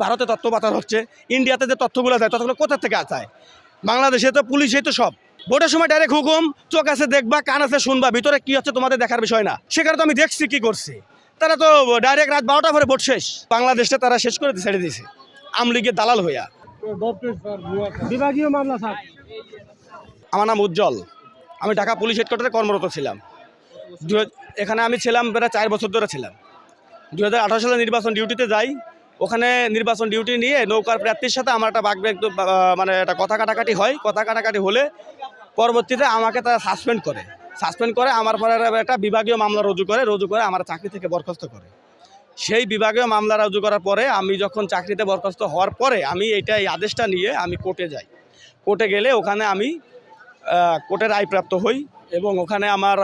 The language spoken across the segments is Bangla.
ভারতে তথ্য পাচার হচ্ছে ইন্ডিয়াতে যে তথ্যগুলো যায় তথ্যগুলো কোথা থেকে আসায়? বাংলাদেশে তো পুলিশই তো সব। ভোটের সময় ডাইরেক্ট হুকুম চোখ আছে দেখবা কান আছে শুনবা ভিতরে কি হচ্ছে তোমাদের দেখার বিষয় না। সেখানে তো আমি দেখছি কি করছে। তারা তো ডাইরেক্ট রাত বারোটা পরে ভোট শেষ। বাংলাদেশটা তারা শেষ করে ছেড়ে দিয়েছে আমলিগের দালাল হইয়া। বিভাগীয় মামলা স্যার। আমার নাম উজ্জ্বল। আমি ঢাকা পুলিশ হেডকোয়ার্টারে কর্মরত ছিলাম। এখানে আমি ছিলাম প্রায় চার বছর ধরে ছিলাম। দু হাজার আঠারো সালে নির্বাচন ডিউটিতে যাই ওখানে নির্বাচন ডিউটি নিয়ে নৌকার প্রার্থীর সাথে আমার একটা বাঘ মানে একটা কথা কাটাকাটি হয়। কথা কাটাকাটি হলে পরবর্তীতে আমাকে তারা সাসপেন্ড করে। সাসপেন্ড করে আমার পরে একটা বিভাগীয় মামলা রুজু করে রুজু করে আমার চাকরি থেকে বরখাস্ত করে। সেই বিভাগীয় মামলা রুজু করার পরে আমি যখন চাকরিতে বরখাস্ত হওয়ার পরে আমি এটা এই আদেশটা নিয়ে আমি কোর্টে যাই। কোর্টে গেলে ওখানে আমি কোর্টের আয় প্রাপ্ত হই এবং ওখানে আমার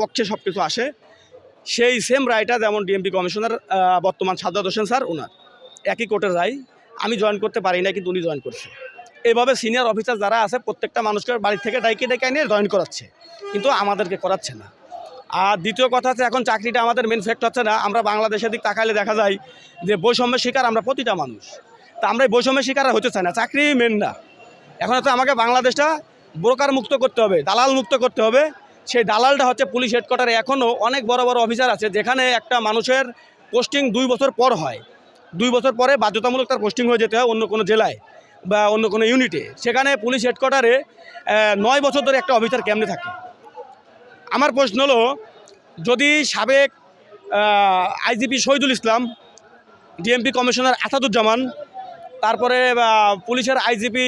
পক্ষে সব কিছু আসে। সেই সেম রায়টা যেমন ডিএমপি কমিশনার বর্তমান সাজ্জাদ হোসেন স্যার ওনার একই কোর্টের রায়। আমি জয়েন করতে পারি না কিন্তু উনি জয়েন করছে। এভাবে সিনিয়র অফিসার যারা আছে, প্রত্যেকটা মানুষকে বাড়ি থেকে ডাইকে ডেকে নিয়ে জয়েন করাচ্ছে। কিন্তু আমাদেরকে করাচ্ছে না। আর দ্বিতীয় কথা হচ্ছে, এখন চাকরিটা আমাদের মেন ফ্যাক্ট হচ্ছে না, আমরা বাংলাদেশের দিক তাকাইলে দেখা যায় যে বৈষম্যের শিকার আমরা প্রতিটা মানুষ। তা আমরা এই বৈষম্যের শিকার হতে চাই না, চাকরি মেন না। এখন হচ্ছে আমাকে বাংলাদেশটা ব্রোকার মুক্ত করতে হবে, দালাল মুক্ত করতে হবে সেই দালালটা হচ্ছে পুলিশ হেডকোয়ার্টারে। এখনও অনেক বড় বড় অফিসার আছে, যেখানে একটা মানুষের পোস্টিং দুই বছর পর হয়। দুই বছর পরে বাধ্যতামূলক তার পোস্টিং হয়ে যেতে হয় অন্য কোনো জেলায় বা অন্য কোনো ইউনিটে। সেখানে পুলিশ হেডকোয়ার্টারে নয় বছর ধরে একটা অফিসার কেমনে থাকে? আমার প্রশ্ন হলো, যদি সাবেক IGP Shahidul Islam, DMP commissioner Asaduzzaman, তারপরে পুলিশের আইজিপি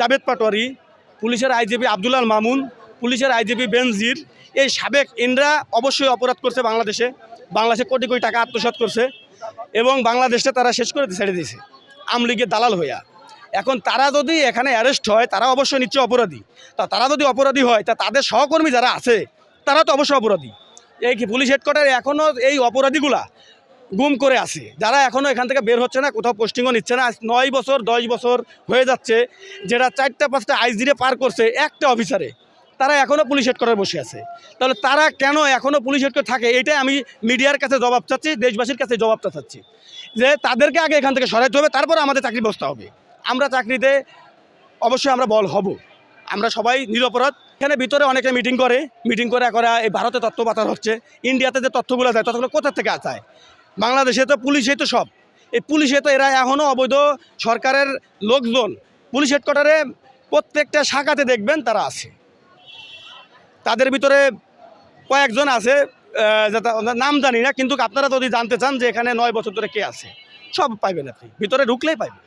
জাভেদ পাটোয়ারি, পুলিশের আইজিপি আবদুল্লাল মামুন পুলিশের আইজিপি বেনজির, এই সাবেক ইন্দ্রা অবশ্যই অপরাধ করছে বাংলাদেশে। বাংলাদেশে কোটি কোটি টাকা আত্মসাৎ করছে এবং বাংলাদেশটা তারা শেষ করে ছেড়ে দিয়েছে আমলিগের দালাল হইয়া। এখন তারা যদি এখানে অ্যারেস্ট হয়, তারা অবশ্যই নিশ্চয় অপরাধী। তা তারা যদি অপরাধী হয়, তা তাদের সহকর্মী যারা আছে, তারা তো অবশ্যই অপরাধী। এই কি পুলিশ হেডকোয়ার্টারে এখনও এই অপরাধীগুলা গুম করে আছে? যারা এখনও এখান থেকে বের হচ্ছে না, কোথাও পোস্টিংও নিচ্ছে না নয় বছর, দশ বছর হয়ে যাচ্ছে, যেটা চারটা, পাঁচটা আইজিরে পার করছে একটা অফিসারে তারা এখনও পুলিশ হেডকোয়ার্টারে বসে আছে। তাহলে তারা কেন এখনও পুলিশ হেডকোয়ার্টার থাকে? এটাই আমি মিডিয়ার কাছে জবাব চাচ্ছি, দেশবাসীর কাছে জবাবটা চাচ্ছি। যে তাদেরকে আগে এখান থেকে সরাইতে হবে, তারপর আমাদের চাকরি বসতে হবে। আমরা চাকরিতে অবশ্যই আমরা বল হব। আমরা সবাই নিরপরাধ। এখানে ভিতরে অনেকে মিটিং করে। মিটিং করে করা এই ভারতে তথ্য পাচার হচ্ছে, ইন্ডিয়াতে যে তথ্যগুলো যায় তথ্যগুলো কোথা থেকে আসায় বাংলাদেশে তো পুলিশে তো সব। এই পুলিশে তো এরা এখনও অবৈধ সরকারের লোকজন। পুলিশ হেডকোয়ার্টারে প্রত্যেকটা শাখাতে দেখবেন তারা আছে। তাদের ভিতরে কয়েকজন আছে নাম জানি না, কিন্তু আপনারা যদি জানতে চান যে এখানে নয় বছর ধরে কে আছে, সব পাইবেন আপনি। ভিতরে ঢুকলেই পাইবেন।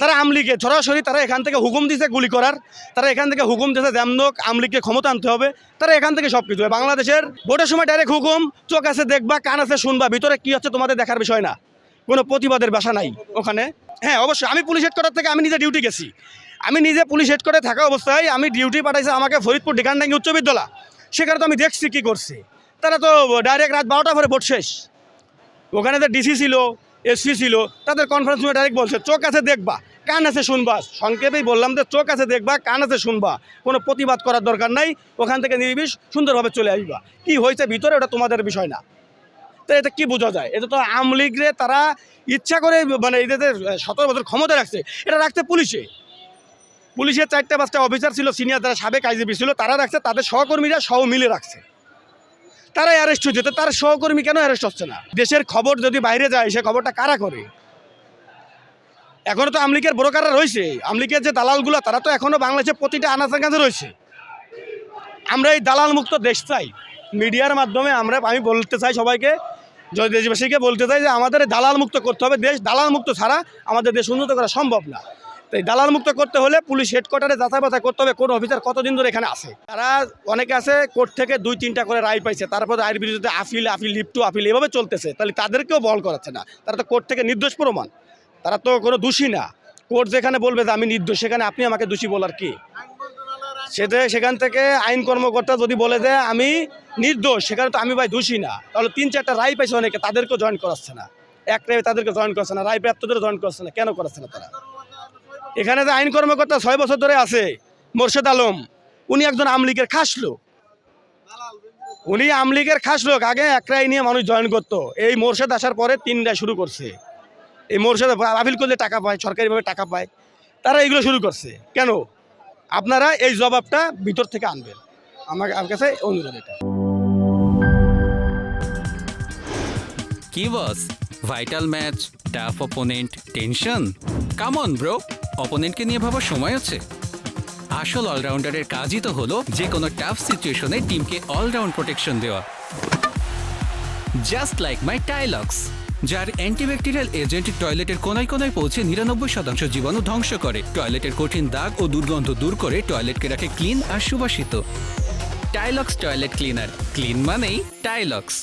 তারা আমলিকে সরাসরি তারা এখান থেকে হুকুম দিছে গুলি করার। তারা এখান থেকে হুকুম দিছে যেমনক আমলিকে ক্ষমতা আনতে হবে। তারা এখান থেকে সব কিছু বাংলাদেশের ভোটের সময় ডাইরেক্ট হুকুম, চোখ আছে দেখবা, কান আছে শুনবা, ভিতরে কি হচ্ছে তোমাদের দেখার বিষয় না। কোনো প্রতিবাদের বাসা নাই ওখানে। হ্যাঁ অবশ্যই। আমি পুলিশ হেডকোয়ার্টার থেকে আমি নিজে ডিউটি গেছি। আমি নিজে পুলিশ হেডকোয়ার্টারে থাকা অবস্থায় আমি ডিউটি পাঠাইছে আমাকে ফরিদপুর ডিকানডাঙ্গি উচ্চ বিদ্যালয়। সেখানে তো আমি দেখছি কী করছে। তারা তো ডাইরেক্ট রাত বারোটা পরে ভোট শেষ। ওখানে যে ডিসি ছিল, এসপি ছিল, তাদের কনফারেন্স রুমে ডাইরেক্ট বলছে, চোখ আছে দেখবা, কান আছে শুনবা। সংক্ষেপেই বললাম যে, চোখ আছে দেখবা, কান আছে শুনবা। কোনো প্রতিবাদ করার দরকার নাই, ওখান থেকে নির্বিষ সুন্দরভাবে চলে আসবা। কি হয়েছে ভিতরে, ওটা তোমাদের বিষয় না। তো এটা কি বোঝা যায়? এটা তো আমলিগরে তারা ইচ্ছা করে মানে এদের সতেরো বছর ক্ষমতা রাখছে, এটা রাখতে পুলিশে। পুলিশের চারটা পাঁচটা অফিসার ছিল, সিনিয়র যারা সাবেক আইজিপি ছিল, তারা রাখছে, তাদের সহকর্মীরা সহ মিলে রাখছে। তারা অ্যারেস্ট হচ্ছে তো তার সহকর্মী কেন অ্যারেস্ট হচ্ছে না? দেশের খবর যদি বাইরে যায়, সে খবরটা কারা করে? এখনও তো আমলিকের ব্রোকাররা রয়েছে। আমলিকের যে দালালগুলো, তারা তো এখনও বাংলাদেশের প্রতিটা আনাচে কাছে রয়েছে। আমরা এই দালাল মুক্ত দেশ চাই। মিডিয়ার মাধ্যমে আমরা, আমি বলতে চাই সবাইকে দেশবাসীকে বলতে চাই যে আমাদের দালাল মুক্ত করতে হবে। দেশ দালাল মুক্ত ছাড়া আমাদের দেশ উন্নত করা সম্ভব না। তাই দালাল মুক্ত করতে হলে পুলিশ হেডকোয়ার্টারে যাচাই বাছাই করতে হবে, কোন অফিসার কতদিন ধরে এখানে আছে। তারা অনেকে আছে কোর্ট থেকে দুই, তিনটা করে রায় পাইছে, তারপর রায়ের বিরুদ্ধে appeal appeal leave to appeal, এভাবে চলতেছে। তাহলে তাদেরকেও বল করাচ্ছে না। তারা তো কোর্ট থেকে নির্দোষ প্রমাণ। তারা তো কোনো দোষী না। কোর্ট যেখানে বলবে যে আমি নির্দোষ, সেখানে আপনি আমাকে দোষী বলার কি? সেটা সেখান থেকে আইন কর্মকর্তা যদি বলে যে আমি নির্দোষ, সেখানে তো আমি ভাই দোষী না। তাহলে তিন, চারটা রায় পাইছে অনেকে, তাদেরকেও জয়েন করাচ্ছে না। এক রায় তাদেরকে জয়েন করছে না। রায় প্রাপ্তদের জয়েন করছে না। কেন করাচ্ছে না তারা? এখানে যে আইন কর্মকর্তা ছয় বছর ধরে আছে, মোর্শেদ আলম, উনি একজন আমলিগের খাস লোক। উনি আমলিগের খাস লোক, আগে এক রায় নিয়ে মানুষ জয়েন করতো। এই মোর্শেদ আসার পরে তিন রায় শুরু করছে। এই মোর সাথে আপিল করলে টাকা পায়, সরকারিভাবে টাকা পায়। তারা এগুলো শুরু করছে। কেন? আপনারা এই জবাবটা ভিতর থেকে আনবেন। আমার আমার কাছে অনুরোধ এটা। কি boss? Vital match, tough opponent, tension? Come on bro অপোনেন্টকে নিয়ে ভাবার সময় আছে। আসল অলরাউন্ডারের কাজই তো হলো যে কোনো টাফ সিচুয়েশনে টিমকে অলরাউন্ড প্রোটেকশন দেওয়া। জাস্ট লাইক মাই টাইলক্স যার অ্যান্টিব্যাকটেরিয়াল এজেন্ট টয়লেটের কোনায় কোনায় পৌঁছে নিরানব্বই শতাংশ জীবাণু ধ্বংস করে। টয়লেটের কঠিন দাগ ও দুর্গন্ধ দূর করে টয়লেটকে রাখে ক্লিন আর সুবাসিত। টাইলক্স টয়লেট ক্লিনার ক্লিন মানেই টাইলক্স